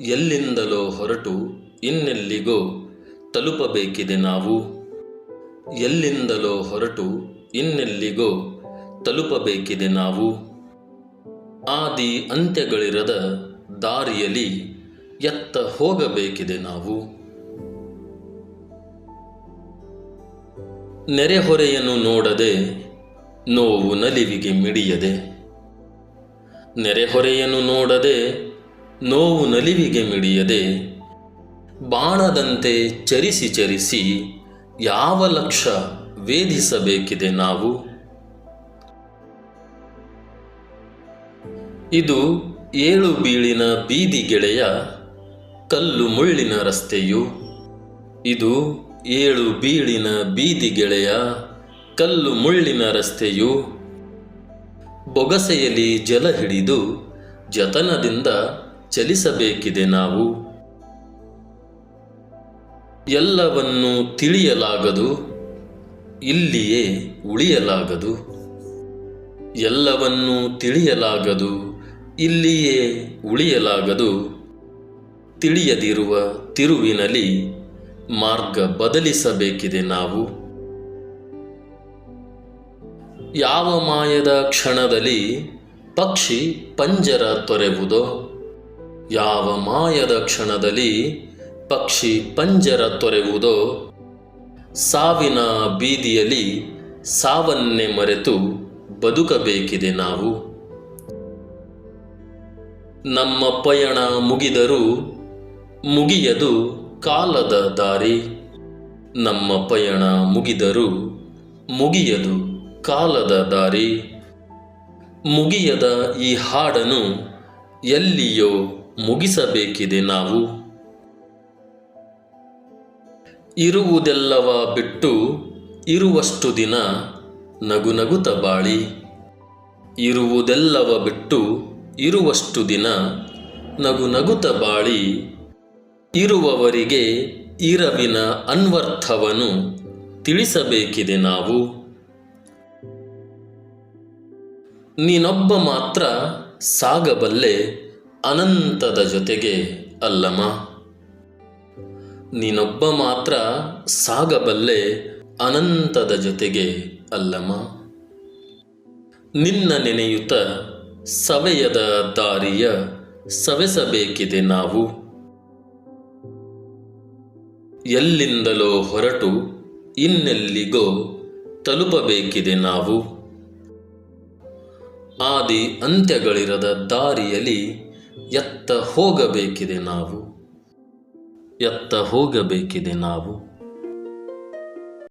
ಎಲ್ಲಿಂದಲೋ ಹೊರಟು ಇನ್ನೆಲ್ಲಿಗೋ ತಲುಪಬೇಕಿದೆ ನಾವು. ಎಲ್ಲಿಂದಲೋ ಹೊರಟು ಇನ್ನೆಲ್ಲಿಗೋ ತಲುಪಬೇಕಿದೆ ನಾವು. ಆದಿ ಅಂತ್ಯಗಳಿರದ ದಾರಿಯಲ್ಲಿ ಎತ್ತ ಹೋಗಬೇಕಿದೆ ನಾವು. ನೆರೆಹೊರೆಯನ್ನು ನೋಡದೆ ನೋವು ನಲಿವಿಗೆ ಮಿಡಿಯದೆ. ನೆರೆಹೊರೆಯನ್ನು ನೋಡದೆ ನೋವು ನಲಿವಿಗೆ ಮಿಡಿಯದೆ ಬಾಣದಂತೆ ಚರಿಸಿ ಚರಿಸಿ ಯಾವ ಲಕ್ಷ ವೇಧಿಸಬೇಕಿದೆ ನಾವು? ಇದು ಏಳು ಬೀಳಿನ ಬೀದಿ ಗೆಳೆಯ ಕಲ್ಲು ಮುಳ್ಳಿನ ರಸ್ತೆಯು. ಇದು ಏಳು ಬೀಳಿನ ಬೀದಿ ಗೆಳೆಯ ಕಲ್ಲು ಮುಳ್ಳಿನ ರಸ್ತೆಯು. ಬೊಗಸೆಯಲ್ಲಿ ಜಲ ಹಿಡಿದು ಜತನದಿಂದ ಚಲಿಸಬೇಕಿದೆ ನಾವು. ಎಲ್ಲವನ್ನು ತಿಳಿಯಲಾಗದು, ಇಲ್ಲಿಯೇ ಉಳಿಯಲಾಗದು. ಎಲ್ಲವನ್ನೂ ತಿಳಿಯಲಾಗದು, ಇಲ್ಲಿಯೇ ಉಳಿಯಲಾಗದು. ತಿಳಿಯದಿರುವ ತಿರುವಿನಲ್ಲಿ ಮಾರ್ಗ ಬದಲಿಸಬೇಕಿದೆ ನಾವು. ಯಾವ ಮಾಯದ ಕ್ಷಣದಲ್ಲಿ ಪಕ್ಷಿ ಪಂಜರ ತೊರೆವುದೋ ಯಾವ ಮಾಯದ ಕ್ಷಣದಲ್ಲಿ ಪಕ್ಷಿ ಪಂಜರ ತೊರೆವುದೋ ಸಾವಿನ ಬೀದಿಯಲ್ಲಿ ಸಾವನ್ನೇ ಮರೆತು ಬದುಕಬೇಕಿದೆ ನಾವು. ನಮ್ಮ ಪಯಣ ಮುಗಿದರೂ ಮುಗಿಯದು ಕಾಲದ ದಾರಿ. ನಮ್ಮ ಪಯಣ ಮುಗಿದರೂ ಮುಗಿಯದು ಕಾಲದ ದಾರಿ. ಮುಗಿಯದ ಈ ಹಾಡನು ಎಲ್ಲಿಯೋ ಮುಗಿಸಬೇಕಿದೆ ನಾವು. ಇರುವುದೆಲ್ಲವ ಬಿಟ್ಟು ಇರುವಷ್ಟು ದಿನ ನಗು ನಗುತ ಬಾಳಿ. ಇರುವುದೆಲ್ಲವ ಬಿಟ್ಟು ಇರುವಷ್ಟು ದಿನ ನಗು ನಗುತ ಬಾಳಿ. ಇರುವವರಿಗೆ ಇರವಿನ ಅನ್ವರ್ಥವನ್ನು ತಿಳಿಸಬೇಕಿದೆ ನಾವು. ನೀನೊಬ್ಬ ಮಾತ್ರ ಸಾಗಬಲ್ಲೆ. ಅನಂತದ ಜೊತೆಗೆ ಅಲ್ಲಮ ನೀನೊಬ್ಬ ಮಾತ್ರ ಸಾಗಬಲ್ಲೆ ಅನಂತದ ಜೊತೆಗೆ ಅಲ್ಲಮ ನಿನ್ನ ನೆನೆಯುತ್ತ ಸವೆಯದ ದಾರಿಯ ಸವೆಸಬೇಕಿದೆ ನಾವು. ಎಲ್ಲಿಂದಲೋ ಹೊರಟು ಇನ್ನೆಲ್ಲಿಗೋ ತಲುಪಬೇಕಿದೆ ನಾವು. ಆದಿ ಅಂತ್ಯಗಳಿರದ ದಾರಿಯಲ್ಲಿ ಎತ್ತ ಹೋಗಬೇಕಿದೆ ನಾವು. ಎತ್ತ ಹೋಗಬೇಕಿದೆ ನಾವು.